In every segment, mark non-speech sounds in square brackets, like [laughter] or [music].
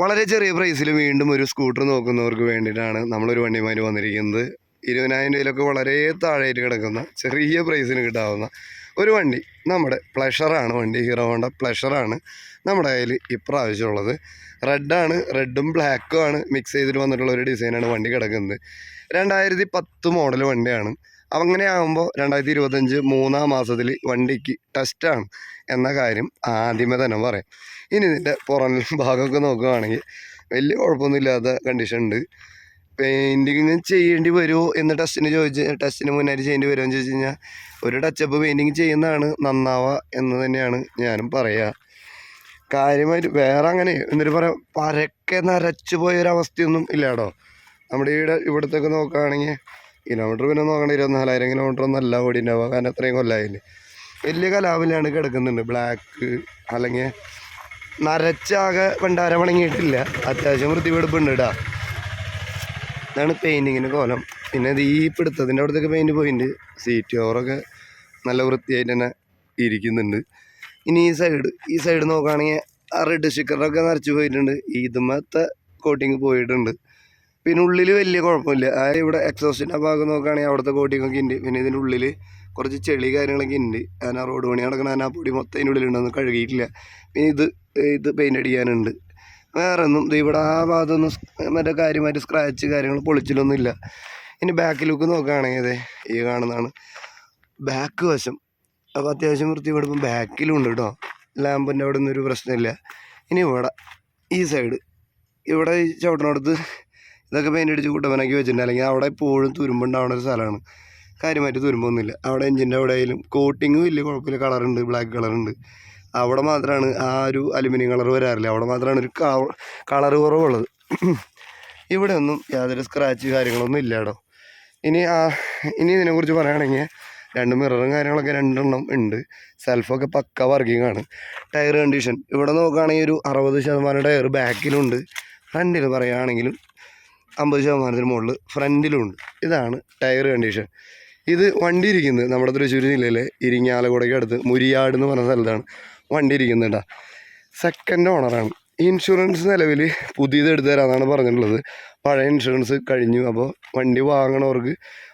വളരെ ചെറിയ പ്രൈസിൽ വീണ്ടും ഒരു സ്കൂട്ടർ നോക്കുന്നവർക്ക് വേണ്ടിയിട്ടാണ് നമ്മളൊരു വണ്ടിമാർ വന്നിരിക്കുന്നത്. ഇരുപതിനായിരം രൂപയിലൊക്കെ വളരെ താഴെയായിട്ട് കിടക്കുന്ന ചെറിയ പ്രൈസിന് കിട്ടാവുന്ന ഒരു വണ്ടി. നമ്മുടെ പ്ലഷറാണ് വണ്ടി ഹീറോ ഹോണ്ട പ്ലഷറാണ് നമ്മുടെ കയ്യിൽ ഇപ്രാവശ്യമുള്ളത്. റെഡാണ് റെഡും ബ്ലാക്കും ആണ് മിക്സ് ചെയ്തിട്ട് വന്നിട്ടുള്ള ഒരു ഡിസൈനാണ് വണ്ടി കിടക്കുന്നത്. രണ്ടായിരത്തി പത്ത് മോഡൽ വണ്ടിയാണ്. അങ്ങനെ ആകുമ്പോൾ രണ്ടായിരത്തി ഇരുപത്തഞ്ച് മൂന്നാം മാസത്തിൽ വണ്ടിക്ക് ടെസ്റ്റാണ് എന്ന കാര്യം ആദ്യമേ തന്നെ പറയാം. ഇനി ഇതിന്റെ പുറം ഭാഗമൊക്കെ നോക്കുകയാണെങ്കിൽ വലിയ കുഴപ്പമൊന്നുമില്ലാത്ത കണ്ടീഷൻ ഉണ്ട്. പെയിന്റിങ് ചെയ്യേണ്ടി വരുമോ എന്ന് ടെസ്റ്റിന് ചോദിച്ച് ടെസ്റ്റിന് മുന്നായിട്ട് ചെയ്യേണ്ടി വരുമോ എന്ന് ചോദിച്ചു കഴിഞ്ഞാൽ ഒരു ടച്ചപ്പ് പെയിന്റിങ് ചെയ്യുന്നതാണ് നന്നാവുക എന്ന് തന്നെയാണ് ഞാനും പറയുക കാര്യമായിട്ട് വേറെ അങ്ങനെ എന്നിട്ട് പറയാം പരക്കെ നരച്ചു പോയൊരവസ്ഥയൊന്നും ഇല്ല കേട്ടോ നമ്മുടെ ഇവിടെ ഇവിടത്തൊക്കെ നോക്കുകയാണെങ്കിൽ കിലോമീറ്റർ പിന്നെ നോക്കണ ഇരുപത്തിനാലായിരം കിലോമീറ്റർ ഒന്നല്ല ഓടിണ്ടാവുക. കാരണം അത്രയും കൊല്ലമായില്ലേ വലിയ കലാവിലാണ് കിടക്കുന്നുണ്ട്. ബ്ലാക്ക് അല്ലെങ്കിൽ നരച്ചാകെ ഭണ്ഡാരം വണങ്ങിയിട്ടില്ല. അത്യാവശ്യം വൃത്തിവെടുപ്പുണ്ട് ഇടാ ഇതാണ് പെയിന്റിങ്ങിന്റെ കോലം. പിന്നെ ഇത് ഈ പിടുത്തത്തിന്റെ അവിടത്തേക്ക് പെയിന്റ് പോയിട്ടുണ്ട് സീറ്റ് ഓവറൊക്കെ നല്ല വൃത്തിയായിട്ട് തന്നെ ഇരിക്കുന്നുണ്ട്. ഇനി ഈ സൈഡ് ഈ സൈഡ് നോക്കുകയാണെങ്കിൽ ആ റെഡ് സ്റ്റിക്കറൊക്കെ നിറച്ച് പോയിട്ടുണ്ട്. ഇതുമത്തെ കോട്ടിങ് പോയിട്ടുണ്ട്. പിന്നെ ഉള്ളിൽ വലിയ കുഴപ്പമില്ല. ആ ഇവിടെ എക്സോസ്റ്റിന്റെ ഭാഗം നോക്കുകയാണെങ്കിൽ അവിടുത്തെ കോട്ടിങ് ഒക്കെ ഉണ്ട്. പിന്നെ ഇതിന്റെ ഉള്ളിൽ കുറച്ച് ചെളി കാര്യങ്ങളൊക്കെ ഉണ്ട്. ആ റോഡ് പണി നടക്കണ ആ പൊടി മൊത്തം അതിന്റെ ഉള്ളിലുണ്ടെന്ന് കഴുകിയിട്ടില്ല. പിന്നെ ഇത് ഇത് പെയിന്റ് അടിക്കാനുണ്ട്. വേറെ ഒന്നും ഇവിടെ ആ ഭാഗത്തൊന്നും മറ്റേ കാര്യമായിട്ട് സ്ക്രാച്ച് കാര്യങ്ങൾ പൊളിച്ചിലൊന്നും ഇല്ല. ഇനി ബാക്ക് ലുക്ക് നോക്കുകയാണെങ്കിൽ അതെ ഈ കാണുന്നതാണ്. ബാക്ക് വശം. അപ്പോൾ അത്യാവശ്യം വൃത്തി ഇവിടെ ബാക്കിലും ഉണ്ട് കേട്ടോ. ലാമ്പിന്റെ അവിടെ ഒന്നും ഒരു പ്രശ്നമില്ല. ഇനി ഇവിടെ ഈ സൈഡ് ഇവിടെ ഈ ചവിട്ടിനടുത്ത് ഇതൊക്കെ പെയിന്റ് അടിച്ച് കുട്ടപ്പനാക്കി വെച്ചിട്ടുണ്ട്. അല്ലെങ്കിൽ അവിടെ എപ്പോഴും തുരുമ്പുണ്ടാവുന്ന ഒരു സ്ഥലമാണ്. കാര്യമായിട്ട് തുരുമ്പൊന്നുമില്ല. അവിടെ എഞ്ചിന്റെ അവിടെ ആയാലും കോട്ടിങ് വലിയ കുഴപ്പമില്ല. കളറുണ്ട് ബ്ലാക്ക് കളറുണ്ട് അവിടെ മാത്രമാണ് ആ ഒരു അലുമിനിയം കളർ വരാറില്ല. അവിടെ മാത്രമാണ് ഒരു കളർ കുറവുള്ളത്. [clears throat] ഇവിടെ ഒന്നും യാതൊരു സ്ക്രാച്ച് കാര്യങ്ങളൊന്നും ഇല്ല കേട്ടോ. ഇനി ആ ഇനി ഇതിനെക്കുറിച്ച് പറയുകയാണെങ്കിൽ രണ്ട് മിററും കാര്യങ്ങളൊക്കെ രണ്ടെണ്ണം ഉണ്ട്. സെൽഫൊക്കെ പക്ക വർക്കിംഗ് ആണ്. ടയർ കണ്ടീഷൻ ഇവിടെ നോക്കുകയാണെങ്കിൽ ഒരു അറുപത് ശതമാനം ടയർ ബാക്കിലുണ്ട് ഫ്രണ്ടിൽ പറയുകയാണെങ്കിലും അമ്പത് ശതമാനത്തിന് മുകളിൽ ഫ്രണ്ടിലുണ്ട്. ഇതാണ് ടയർ കണ്ടീഷൻ. ഇത് വണ്ടി ഇരിക്കുന്നത് നമ്മുടെ തൃശ്ശൂർ ജില്ലയിലെ ഇരിങ്ങാലക്കുടയ്ക്ക് അടുത്ത് മുരിയാട് എന്ന് പറഞ്ഞ സ്ഥലത്താണ് വണ്ടി ഇരിക്കുന്നത് കേട്ടോ സെക്കൻഡ് ഓണറാണ് ഇൻഷുറൻസ് നിലവിൽ പുതിയത് എടുത്തു തരാമെന്നാണ് പറഞ്ഞിട്ടുള്ളത്. പഴയ ഇൻഷുറൻസ് കഴിഞ്ഞു. അപ്പോൾ വണ്ടി വാങ്ങണവർക്ക്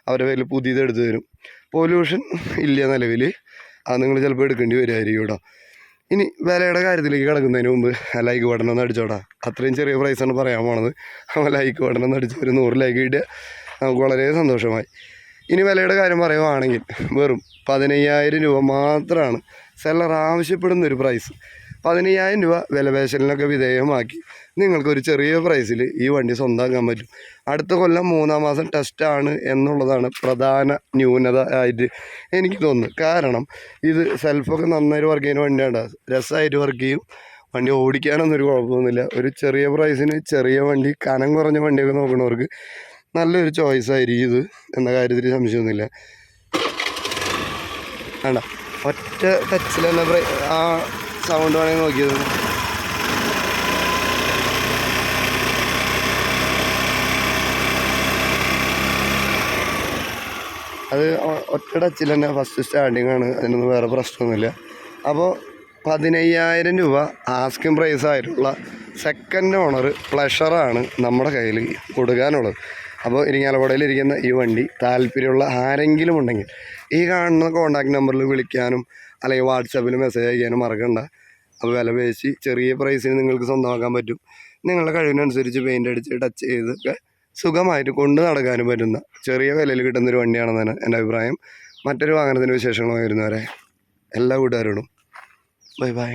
അവരുടെ പേരിൽ പുതിയത് എടുത്തു തരും പൊല്യൂഷൻ ഇല്ല നിലവിൽ അത് നിങ്ങൾ ചിലപ്പോൾ എടുക്കേണ്ടി വരുമായിരിക്കും കേട്ടോ. ഇനി വിലയുടെ കാര്യത്തിലേക്ക് കിടക്കുന്നതിന് മുമ്പ് ലൈക്ക് ബട്ടൺ ഒന്ന് അടിച്ചോടാ. അത്രയും ചെറിയ പ്രൈസാണ് പറയാൻ പോണത്. അപ്പോൾ ലൈക്ക് ബട്ടൺ ഒന്ന് അടിച്ച് ഒരു നൂറ് ലൈക്ക് കിട്ടിയാൽ നമുക്ക് വളരെ സന്തോഷമായി. ഇനി വിലയുടെ കാര്യം പറയുവാണെങ്കിൽ വെറും പതിനയ്യായിരം രൂപ മാത്രമാണ് സെല്ലർ ആവശ്യപ്പെടുന്ന ഒരു പ്രൈസ് പതിനയ്യായിരം രൂപ വിലപേശലിനൊക്കെ വിധേയമാക്കി. നിങ്ങൾക്കൊരു ചെറിയ പ്രൈസിൽ ഈ വണ്ടി സ്വന്തമാക്കാൻ പറ്റും. അടുത്ത കൊല്ലം മൂന്നാം മാസം ടെസ്റ്റാണ് എന്നുള്ളതാണ് പ്രധാന ന്യൂനത ആയിട്ട് എനിക്ക് തോന്നുന്നത്. കാരണം ഇത് സെൽഫൊക്കെ നന്നായിട്ട് വർക്ക് ചെയ്യുന്ന വണ്ടിയാണ് രസമായിട്ട് വർക്ക് ചെയ്യും. വണ്ടി ഓടിക്കാനൊന്നും ഒരു കുഴപ്പമൊന്നുമില്ല. ഒരു ചെറിയ പ്രൈസിന് ചെറിയ വണ്ടി കനം കുറഞ്ഞ വണ്ടിയൊക്കെ നോക്കുന്നവർക്ക് നല്ലൊരു ചോയ്സ് ആയിരിക്കും ഇത് എന്ന കാര്യത്തിൽ സംശയമൊന്നുമില്ല. വേണ്ട ഒറ്റ ടച്ചിൽ തന്നെ ആ സൗണ്ട് വേണമെങ്കിൽ നോക്കിയത്. അത് ഒറ്റ ടച്ചിൽ തന്നെ ഫസ്റ്റ് സ്റ്റാർട്ടിംഗ് ആണ്. അതിനൊന്നും വേറെ പ്രശ്നമൊന്നുമില്ല. അപ്പോൾ പതിനയ്യായിരം രൂപ ആസ്കിംഗ് പ്രൈസ് ആയിട്ടുള്ള സെക്കൻഡ് ഓണർ പ്ലഷറാണ് നമ്മുടെ കയ്യിൽ കൊടുക്കാനുള്ളത്. അപ്പോൾ ഇരിങ്ങാലക്കുടയിൽ ഇരിക്കുന്ന ഈ വണ്ടി താല്പര്യമുള്ള ആരെങ്കിലും ഉണ്ടെങ്കിൽ ഈ കാണുന്ന കോൺടാക്റ്റ് നമ്പറിൽ വിളിക്കാനും അല്ലെങ്കിൽ വാട്സാപ്പിൽ മെസ്സേജ് അയക്കാനും മറക്കണ്ട. അപ്പോൾ വില പേശി ചെറിയ പ്രൈസിന് നിങ്ങൾക്ക് സ്വന്തമാക്കാൻ പറ്റും. നിങ്ങളുടെ കഴിവിനനുസരിച്ച് പെയിന്റ് അടിച്ച് ടച്ച് ചെയ്തൊക്കെ സുഖമായിട്ട് കൊണ്ട് നടക്കാനും പറ്റുന്ന ചെറിയ വിലയിൽ കിട്ടുന്നൊരു വണ്ടിയാണെന്നാണ് എന്റെ അഭിപ്രായം. മറ്റൊരു വാഹനത്തിന്റെ വിശേഷങ്ങളായിരുന്നു വരെ എല്ലാ കൂട്ടുകാരോടും. Bye bye